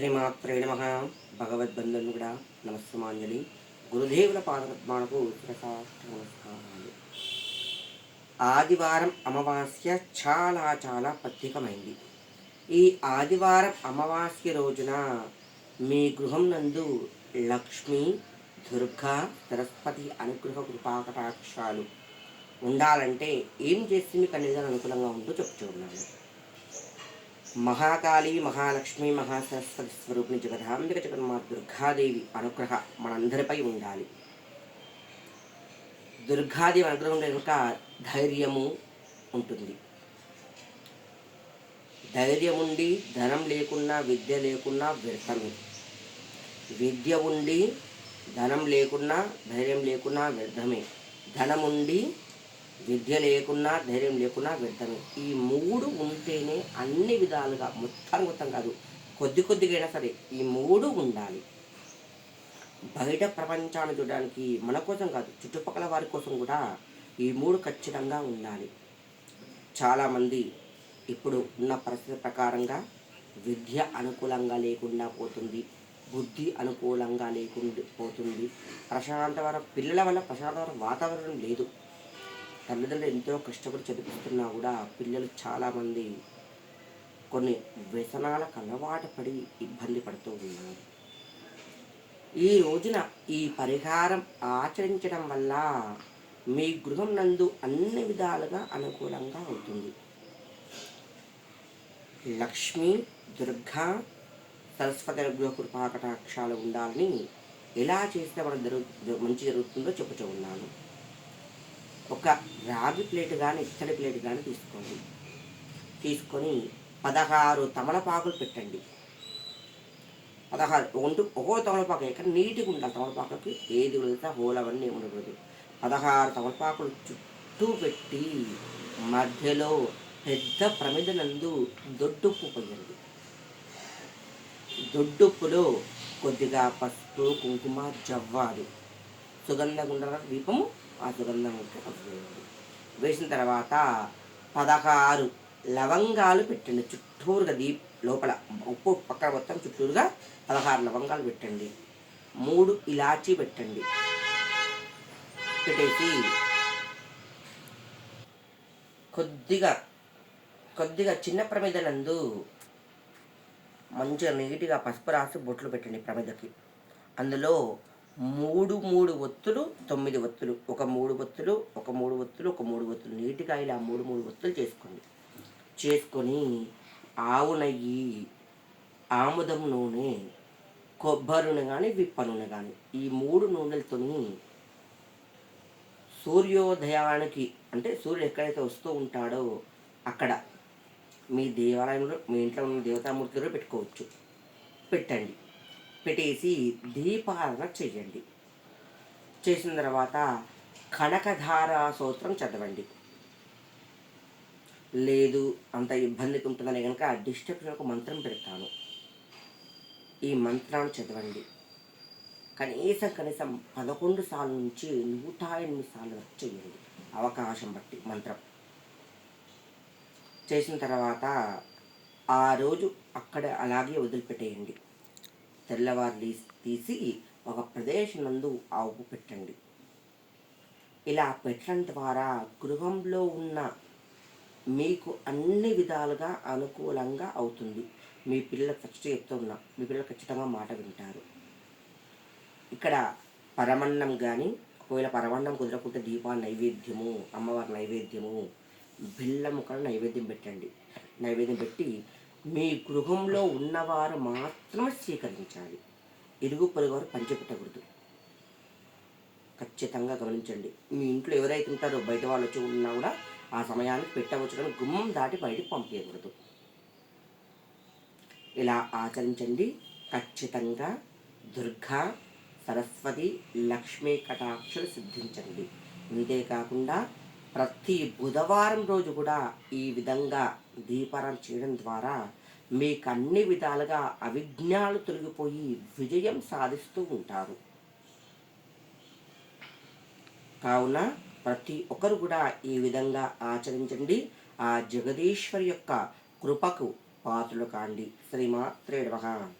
శ్రీమాత్రే నమ. భగవద్బంధులు కూడా నమస్సమాంజలి. గురుదేవుల పాదపద్మాలకు శిరసాష్ట నమస్కారాలు ఆదివారం అమావాస్య చాలా చాలా ప్రత్యేకమైంది ఈ ఆదివారం అమావాస్య రోజున మీ గృహం నందు లక్ష్మి దుర్గా సరస్వతి అనుగ్రహ కృపాకటాక్షాలు ఉండాలంటే ఏం చేస్తే మీకు అనుకూలంగా ఉందో చెప్తూ ఉన్నాను మహాకాళి మహాలక్ష్మి మహాసరస్వతి స్వరూపిణి జగదాంబిక జగన్మా దుర్గాదేవి అనుగ్రహ మనందరిపై ఉండాలి. దుర్గాదేవి అనుగ్రహం కనుక ధైర్యము ఉంటుంది. ధైర్యం ఉండి ధనం లేకున్నా విద్య లేకున్నా వ్యర్థమే. విద్య ఉండి ధనం లేకున్నా ధైర్యం లేకున్నా వ్యర్థమే. ధనం ఉండి విద్య లేకున్నా ధైర్యం లేకున్నా వ్యర్థమే. ఈ మూడు ఉంటేనే అన్ని విధాలుగా మొత్తం మొత్తం కాదు కొద్ది కొద్దిగా అయినా సరే ఈ మూడు ఉండాలి. బయట ప్రపంచాన్ని చూడడానికి మన కోసం కాదు చుట్టుపక్కల వారి కోసం కూడా ఈ మూడు ఖచ్చితంగా ఉండాలి. చాలామంది ఇప్పుడు ఉన్న పరిస్థితి ప్రకారంగా విద్య అనుకూలంగా లేకుండా పోతుంది బుద్ధి అనుకూలంగా లేకుండా పోతుంది. ప్రశాంతవరం పిల్లల వల్ల ప్రశాంతవరం వాతావరణం లేదు. తల్లిదండ్రులు ఎంతో కష్టపడి చదివిస్తున్నా కూడా పిల్లలు చాలామంది కొన్ని వ్యసనాలకు అలవాటు పడి ఇబ్బంది పడుతూ ఉన్నారు. ఈ రోజున ఈ పరిహారం ఆచరించడం వల్ల మీ గృహం నందు అన్ని విధాలుగా అనుకూలంగా అవుతుంది లక్ష్మి దుర్గా సరస్వతి గృహ కృపాకటాక్షాలు ఉండాలని ఎలా చేస్తే మన జరుగు మంచి జరుగుతుందో చెప్పుతూ ఉన్నాను. ఒక రాగి ప్లేట్ కానీ ఇత్తడి ప్లేట్ కానీ తీసుకోండి. తీసుకొని పదహారు తమలపాకులు పెట్టండి. పదహారు ఒంటు ఒక్కో తమలపాకు ఎక్కడ నీట్గా ఉండాలి తమలపాకులకి ఏది వెళ్తా హోల్ అవన్నీ ఉండకూడదు. పదహారు తమలపాకులు చుట్టూ పెట్టి మధ్యలో పెద్ద ప్రమిదనందు దొడ్డుప్పు పోయండి. దొడ్డుప్పులో కొద్దిగా పసుపు కుంకుమ జవ్వాలి. సుగంధ గుండల దీపము ఆ సుగంధం వేయండి వేసిన తర్వాత పదహారు లవంగాలు పెట్టండి. చుట్టూరుగా దీప్ లోపల ఉప్పు పక్కన మొత్తం చుట్టూరుగా పదహారు లవంగాలు పెట్టండి. మూడు ఇలాచీ పెట్టండి. పెట్టేసి కొద్దిగా కొద్దిగా చిన్న ప్రమిద నందు మంచిగా నీట్గా పసుపు రాసి బొట్లు పెట్టండి ప్రమిదకి. అందులో మూడు మూడు ఒత్తులు తొమ్మిది ఒత్తులు ఒక మూడు ఒత్తులు ఒక మూడు ఒత్తులు ఒక మూడు ఒత్తులు. నీటిగా ఇలా మూడు మూడు ఒత్తులు చేసుకోండి. చేసుకొని ఆవు నెయ్యి ఆముదం నూనె కొబ్బరి నూనె కానీ విప్ప నూనె కానీ ఈ మూడు నూనెలతోని సూర్యోదయానికి అంటే సూర్యుడు ఎక్కడైతే వస్తూ ఉంటాడో అక్కడ మీ దేవాలయంలో మీ ఇంట్లో ఉన్న దేవతామూర్తిలో పెట్టుకోవచ్చు. పెట్టండి. పెట్టేసి దీపారణ చేయండి. చేసిన తర్వాత కనకధార సూత్రం చదవండి. లేదు అంత ఇబ్బందికి ఉంటుందని కనుక డిస్ట్రిక్షన్ ఒక మంత్రం పెడతాను. ఈ మంత్రాన్ని చదవండి. కనీసం కనీసం పదకొండు సార్లు నుంచి నూట ఎనిమిది సార్లు వరకు చేయండి. అవకాశం బట్టి మంత్రం. చేసిన తర్వాత ఆ రోజు అక్కడ అలాగే వదిలిపెట్టేయండి. తెల్లవారు తీసి ఒక ప్రదేశం నందు ఆ ఉప్పు పెట్టండి. ఇలా పెట్టడం ద్వారా గృహంలో ఉన్న మీకు అన్ని విధాలుగా అనుకూలంగా అవుతుంది. మీ పిల్లలు ఫస్ట్ చెప్తూ ఉన్నా మీ పిల్లలు ఖచ్చితంగా మాట వింటారు. ఇక్కడ పరమన్నం కానీ ఒకవేళ పరమన్నం కుదరకుంటే దీపా నైవేద్యము అమ్మవారి నైవేద్యము బిల్ల కూడా నైవేద్యం పెట్టండి. నైవేద్యం పెట్టి మీ గృహంలో ఉన్నవారు మాత్రమే స్వీకరించాలి. ఇరుగు పొరుగు వారు పంచిపెట్టకూడదు. ఖచ్చితంగా గమనించండి. మీ ఇంట్లో ఎవరైతే ఉంటారో బయట వాళ్ళు వచ్చి ఉన్నా కూడా ఆ సమయానికి పెట్టవచ్చు కానీ గుమ్మం దాటి బయటకు పంపించకూడదు ఇలా ఆచరించండి. ఖచ్చితంగా దుర్గా సరస్వతి లక్ష్మీ కటాక్షలు సిద్ధించండి. అంతేకాకుండా ప్రతి బుధవారం రోజు కూడా ఈ విధంగా దీపారం చేయడం ద్వారా మీకు అన్ని విధాలుగా అవిజ్ఞాలు తొలగిపోయి విజయం సాధిస్తూ ఉంటారు. కావున ప్రతి ఒక్కరు కూడా ఈ విధంగా ఆచరించండి. ఆ జగదీశ్వరి యొక్క కృపకు పాత్రలు కాండి. శ్రీమా శ్రీమాత్రేడవ